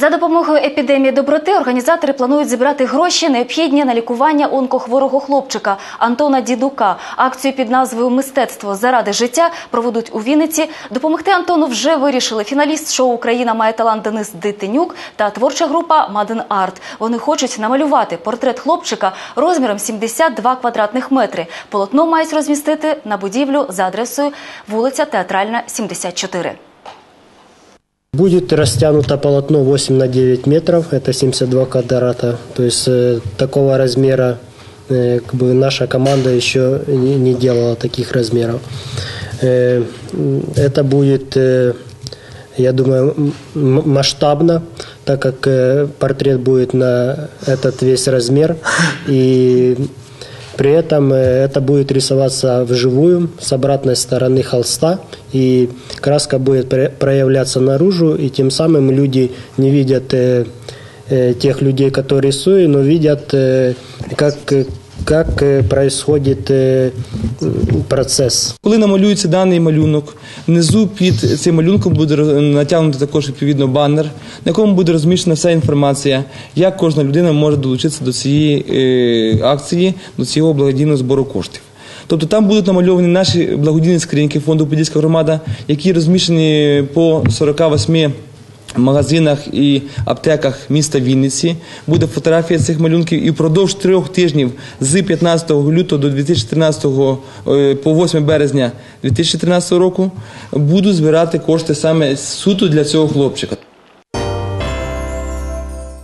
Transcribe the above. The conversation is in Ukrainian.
За допомогою епідемії доброти організатори планують зібрати гроші, необхідні на лікування онкохворого хлопчика Антона Дідука. Акцію під назвою Мистецтво заради життя проведуть у Вінниці. Допомогти Антону вже вирішили фіналіст шоу Україна має талант Денис Дитинюк та творча група Маден Арт. Вони хочуть намалювати портрет хлопчика розміром 72 квадратних метри. Полотно мають розмістити на будівлю за адресою вулиця Театральна, 74. Будет растянуто полотно 8 на 9 метров, это 72 квадрата. То есть э, такого размера э, как бы наша команда еще не, делала таких размеров. Э, это будет, я думаю, масштабно, так как портрет будет на этот весь размер. И при этом э, это будет рисоваться вживую с обратной стороны холста, и краска будет про- проявляться наружу, и тем самым люди не видят э, э, тех людей, которые рисуют, но видят, как, э, как э, происходит э, м, процесс. Коли намалюється даний малюнок, внизу під цим малюнком буде роз- натягнути також відповідно банер, на якому буде розміщена вся інформація, як кожна людина може долучитися до цієї е, акції, до цього благодійного збору коштів. Тобто там будуть намальовані наші благодійні скриньки фонду Подільська громада, які розміщені по 48 магазинах і аптеках міста Вінниці. Буде фотографія цих малюнків і впродовж трьох тижнів з 15 лютого до 2013 е, по 8 березня 2013 року буду збирати кошти саме суто для цього хлопчика.